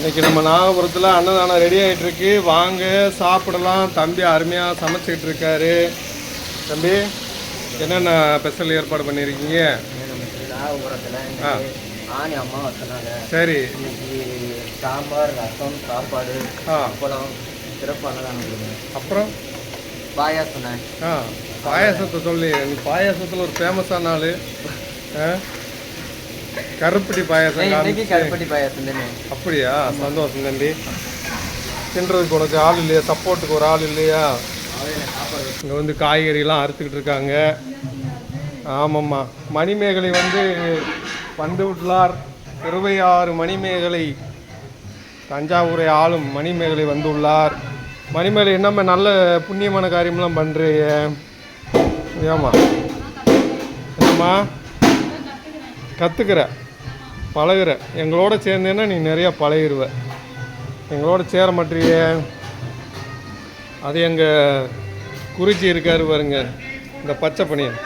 இன்னைக்கு நம்ம நாகபுரத்தில் அன்னதானம் ரெடி ஆகிட்டு இருக்கு வாங்க சாப்பிடலாம். தம்பி அருமையாக சமைச்சிட்டு இருக்காரு. தம்பி என்னென்ன ஸ்பெஷல் ஏற்பாடு பண்ணியிருக்கீங்க நாகபுரத்தில் ஆணி அம்மா வச்சுனாங்க சரி. இன்னைக்கு சாம்பார் ரசம் சாப்பாடு அப்பளம் சிறப்பு அன்னதானம் அப்புறம்? பாயாசம் ஆ. பாயாசத்தை சொல்லி நீ பாயாசத்தில் ஒரு ஃபேமஸான ஆள். ஆ? கருப்பட்டி பாயாசம் இன்னைக்கு. கருப்பட்டி பாயாசம் தானே? அப்படியா? சந்தோஷம் தம்பி. தின்றதுக்கு உனக்கு ஆள் இல்லையா? சப்போர்ட்டுக்கு ஒரு ஆள் இல்லையா? இங்கே வந்து காய்கறிலாம் அறுத்துக்கிட்டு இருக்காங்க. ஆமாம்மா. மணிமேகலை வந்து வந்து விட்டுலார் இருபையாறு மணிமேகலை. தஞ்சாவூரை ஆளும் மணிமேகலை வந்துள்ளார். மணிமேகலை என்னம்மா நல்ல புண்ணியமான காரியம்லாம் பண்ணுறீங்க ஏம்மா? என்னம்மா? கற்றுக்கிற பழகிற. எங்களோட சேர்ந்தேன்னா நீ நிறையா பழகிடுவ எங்களோட சேர மாட்டியே. அது எங்கள் குறிச்சி இருக்கார் பாருங்க இந்த பச்சை பனியன்